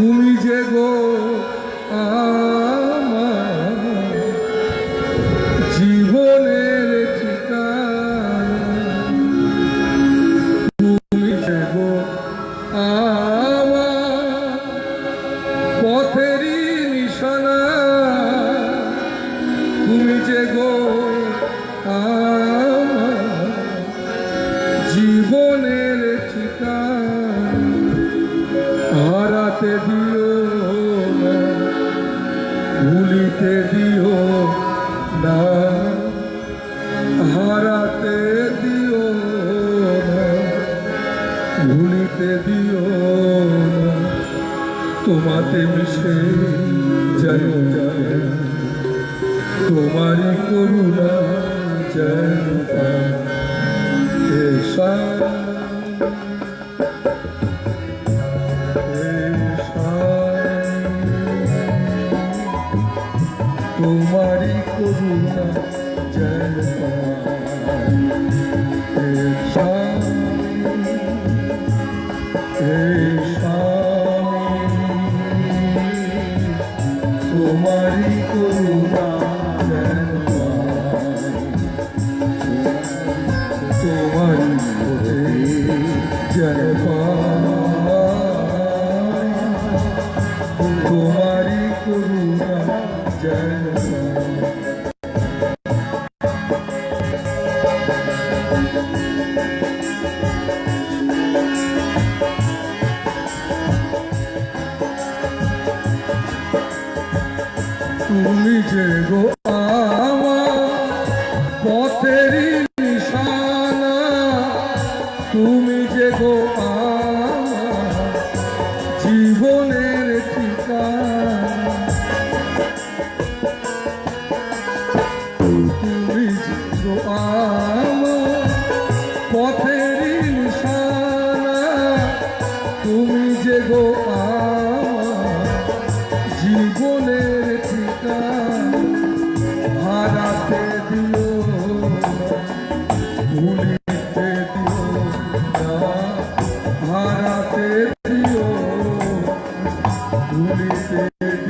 তুমি যে গো জীবনের ঠিকানা। তুমি যে গো পথেরই নিশানা। তুমি যে গো আ যেতে দিও না, হারাতে দিও না, ভুলিতে দিও না, তোমাতে মিশে যেন যায়, তোমারই করুণা যেন এসা তোমারই করুণা যেন পায় এসা তোমারি করুণা যেন পাই। তোমারি করে যেন। তোমারি। তুমি যে গো আমার পথেরই নিশানা তুমি যে গো আমার পথেরই নিশানা, তুমি যে গো জীবনের ঠিকানা হারাতে দিও, ভুলিতে দিও হারাতে দিও, ভুলিতে দিও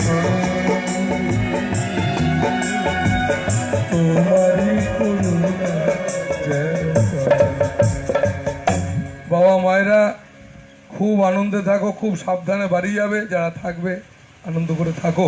বাবা মায়েরা খুব আনন্দে থাকো খুব সাবধানে বাড়ি যাবে যারা থাকবে আনন্দ করে থাকো।